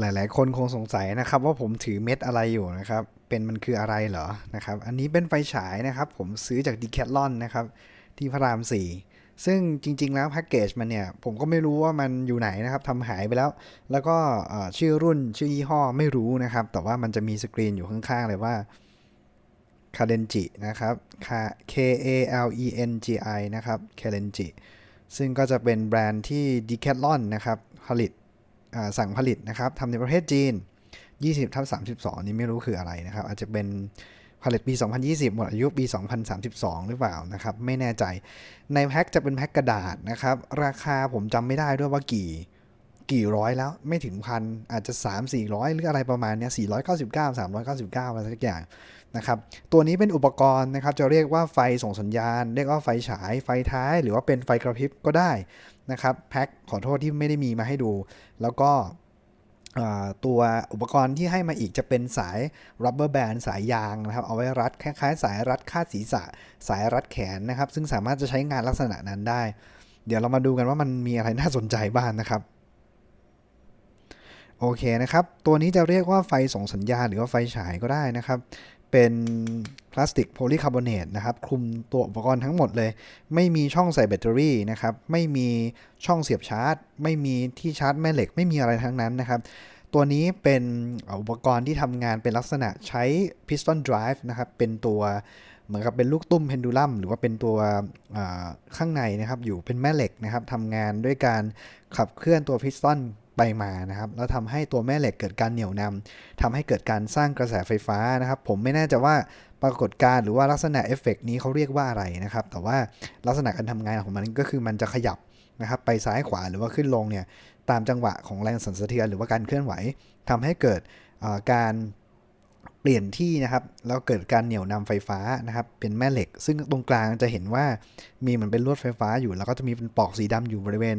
หลาย ๆ คนคงสงสัยนะครับ ว่าผมถือเม็ดอะไรอยู่นะครับ เป็นมันคืออะไรเหรอนะครับ อันนี้เป็นไฟฉายนะครับ ผมซื้อจากดีแคทลอนนะครับ ที่พระราม 4 ซึ่งจริง ๆ แล้วแพ็กเกจมันเนี่ย ผมก็ไม่รู้ว่ามันอยู่ไหนนะครับทำหายไปแล้ว แล้วก็ชื่อรุ่นชื่อยี่ห้อไม่รู้นะครับ แต่ว่ามันจะมีสกรีนอยู่ข้าง ๆ เลยว่าคาเ e นจินะครับ K A L E N G I นะครับคาเ e นจิซึ่งก็จะเป็นแบรนด์ที่ Decathlon นะครับผลิต สั่งผลิตนะครับทำในประเทศจีน 20ทับ32 นี่ไม่รู้คืออะไรนะครับ อาจจะเป็นผลิตปี 2020 หมดอายุปี 2032 หรือเปล่านะครับ ไม่แน่ใจ ในแพ็คจะเป็นแพ็คกระดาษนะครับ ราคาผมจำไม่ได้ด้วยว่ากี่กี่ร้อยแล้วไม่ถึงพันอาจจะ 3 400 หรืออะไรประมาณเนี้ย499 399 อะไรสักอย่าง นะครับตัวนี้เป็นอุปกรณ์นะครับจะเรียกว่าไฟส่งสัญญาณ เรียกว่าไฟฉาย ไฟท้าย หรือว่าเป็นไฟกระพริบก็ได้นะครับแพ็คขอโทษที่ไม่ได้มีมาให้ดู แล้วก็ตัวอุปกรณ์ที่ให้มาอีกจะเป็นสาย rubber band สายยางนะครับเอาไว้รัดคล้ายๆ สายรัดคาดศีรษะ สายรัดแขนนะครับ ซึ่งสามารถจะใช้งานลักษณะนั้นได้ เดี๋ยวเรามาดูกันว่ามันมีอะไรน่าสนใจบ้างนะครับโอเคนะครับ ตัวนี้จะเรียกว่าไฟส่งสัญญาณหรือว่าไฟฉายก็ได้นะครับ เป็นพลาสติกโพลีคาร์บอเนตนะครับคลุมตัวอุปกรณ์ทั้งหมดเลย ไม่มีช่องใส่แบตเตอรี่นะครับไม่มีช่องเสียบชาร์จ ไม่มีที่ชาร์จแม่เหล็กไม่มีอะไรทั้งนั้นนะครับตัวนี้เป็นอุปกรณ์ที่ทำงานเป็นลักษณะใช้ piston drive นะครับเป็นตัวเหมือนกับเป็นลูกตุ้มเพนดูลัมหรือว่าเป็นตัวข้างในนะครับอยู่เป็นแม่เหล็กนะครับทำงานด้วยการขับเคลื่อนตัวพิสตอน ไปมานะครับแล้วทำให้ตัวแม่เหล็กเกิดการเหนี่ยวนำทำให้เกิดการสร้างกระแสไฟฟ้านะครับ ผมไม่แน่ใจว่าปรากฏการหรือว่าลักษณะเอฟเฟกนี้เขาเรียกว่าอะไรนะครับ แต่ว่าลักษณะการทำงานของมันก็คือมันจะขยับนะครับ ไปซ้ายขวาหรือว่าขึ้นลงเนี่ยตามจังหวะของแรงสั่นสะเทือนหรือว่าการเคลื่อนไหวทำให้เกิดการ เปลี่ยนที่นะครับแล้วเกิดการเหนี่ยวนำไฟฟ้านะครับเป็นแม่เหล็ก ซึ่งตรงกลางจะเห็นว่ามีเหมือนเป็นลวดไฟฟ้าอยู่ แล้วก็จะมีเป็นปลอกสีดำอยู่บริเวณ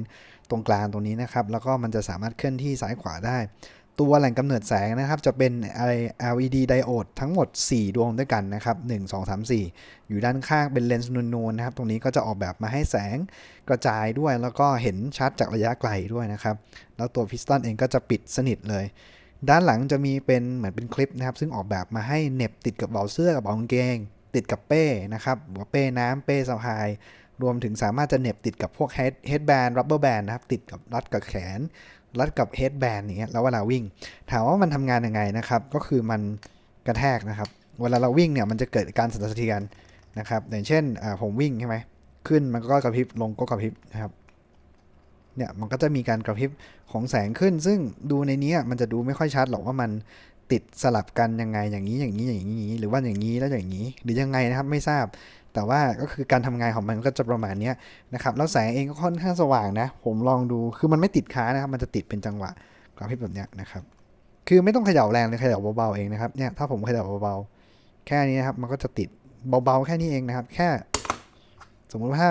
ตรงกลางตรงนี้นะครับ แล้วก็มันจะสามารถเคลื่อนที่ซ้ายขวาได้ ตัวแหล่งกำเนิดแสงนะครับ จะเป็นอะไร LED diode ทั้งหมด 4 ดวงด้วยกันนะครับ1 2 3 4 อยู่ด้านข้างเป็นเลนส์นูนๆนะครับตรงนี้ก็จะออกแบบมาให้แสงกระจายด้วย แล้วก็เห็นชัดจากระยะไกลด้วยนะครับแล้วตัวพิสตันเองก็จะปิดสนิทเลย ด้านหลังจะมีเป็นเหมือนเป็นคลิปนะครับ ซึ่งออกแบบมาให้เหน็บติดกับเบาเสื้อกับเบากางเกง ติดกับเป้นะครับหรือว่าเป้น้ำเป้สะพาย รวมถึงสามารถจะเหน็บติดกับพวกเฮดเฮดแบนด์รับเบอร์แบนนะครับ ติดกับรัดกับแขน รัดกับเฮดแบนอย่างเงี้ยแล้วเวลาวิ่ง ถามว่ามันทำงานยังไงนะครับ ก็คือมันกระแทกนะครับ เวลาเราวิ่งเนี่ยมันจะเกิดการสั่นสะเทือนนะครับอย่างเช่นผมวิ่งใช่ไหมขึ้นมันก็กระพริบลงก็กระพริบนะครับ เนี่ยมันก็จะมีการกระพริบของแสงขึ้น ซึ่งดูในนี้มันจะดูไม่ค่อยชัดหรอกว่ามันติดสลับกันยังไงอย่างนี้อย่างนี้อย่างนี้หรือว่าอย่างนี้แล้วอย่างนี้ หรือยังไงนะครับไม่ทราบ แต่ว่าก็คือการทำงานของมันก็จะประมาณนี้นะครับแล้วแสงเองก็ค่อนข้างสว่างนะ ผมลองดูคือมันไม่ติดค้านะครับ มันจะติดเป็นจังหวะกระพริบแบบนี้นะครับ คือไม่ต้องเขย่าแรงเลยเขย่าเบาๆเองนะครับเนี่ยถ้าผมเขย่าเบาๆแค่นี้นะครับมันก็จะติดเบาๆแค่นี้เองนะครับ แค่ สมมุติว่า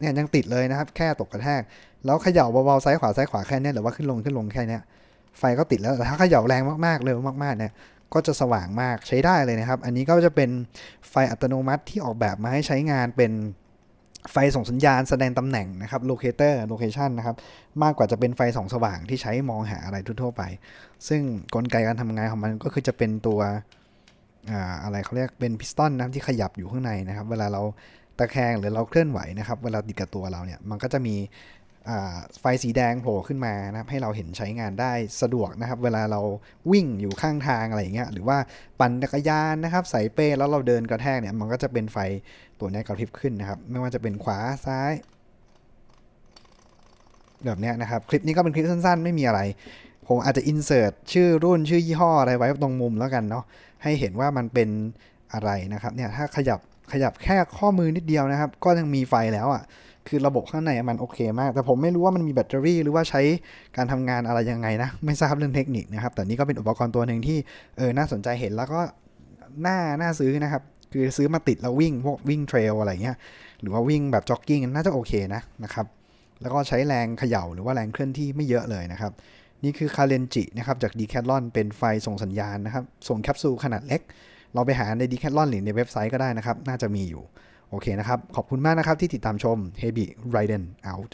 เนี่ยยังติดเลยนะครับ แค่ตกกระแทก แล้วเขย่าเบาๆซ้ายขวาซ้ายขวาแค่เนี้ยหรือว่าขึ้นลงขึ้นลงแค่เนี้ยไฟก็ติดแล้วแต่ถ้าเขย่าแรงมากๆเร็วมากๆเนี่ยก็จะสว่างมากใช้ได้เลยนะครับ อันนี้ก็จะเป็นไฟอัตโนมัติที่ออกแบบมาให้ใช้งานเป็นไฟส่งสัญญาณแสดงตำแหน่งนะครับ locator location นะครับมากกว่าจะเป็นไฟส่องสว่างที่ใช้มองหาอะไรทั่วไป ซึ่งกลไกการทำงานของมันก็คือจะเป็นตัวออะไรเขาเรียกเป็นพิสตอนนะที่ขยับอยู่ข้างในนะครับ เวลาเรา ตะแคงหรือเราเคลื่อนไหวนะครับเวลาติดกับตัวเราเนี่ยมันก็จะมีไฟสีแดงโผล่ขึ้นมานะครับให้เราเห็นใช้งานได้สะดวกนะครับ เวลาเราวิ่งอยู่ข้างทางอะไรอย่างเงี้ยหรือว่าปั่นจักรยานนะครับใส่เป้แล้วเราเดินกระแทกเนี่ยมันก็จะเป็นไฟตัวนี้กระพริบขึ้นนะครับ ไม่ว่าจะเป็นขวาซ้ายแบบเนี้ยนะครับ คลิปนี้ก็เป็นคลิปสั้นๆ ไม่มีอะไร ผมอาจจะอินเสิร์ตชื่อรุ่นชื่อยี่ห้ออะไรไว้ตรงมุมแล้วกันเนาะให้เห็นว่ามันเป็นอะไรนะครับเนี่ยถ้าขยับ ขยับแค่ข้อมือนิดเดียวนะครับ ก็ยังมีไฟแล้วอะ่ะ คือระบบข้างในมันโอเคมาก แต่ผมไม่รู้ว่ามันมีแบตเตอรี่หรือว่าใช้การทำงานอะไรยังไงนะ ไม่ทราบเรื่องเทคนิคนะครับ แต่นี่ก็เป็นอุปกรณ์ตัวหนึ่งที่เออน่าสนใจเห็นแล้วก็น่าน่าซื้อนะครับ คือซื้อมาติดแล้ววิ่งพวกวิ่งเทรลอะไรเงี้ย หรือว่าวิ่งแบบจ็อกกิ้งน่าจะโอเคนะนะครับแล้วก็ใช้แรงเขย่าหรือว่าแรงเคลื่อนที่ไม่เยอะเลยนะครับ นี่คือคาเลนจินะครับจาก Decathlon เป็นไฟส่งสัญญาณนะครับ ส่งแคปซูลขนาดเล็ก เราไปหาในดีแคทลอนหรือในเว็บไซต์ก็ได้นะครับ น่าจะมีอยู่ โอเคนะครับ ขอบคุณมากนะครับที่ติดตามชม Heavy Riden out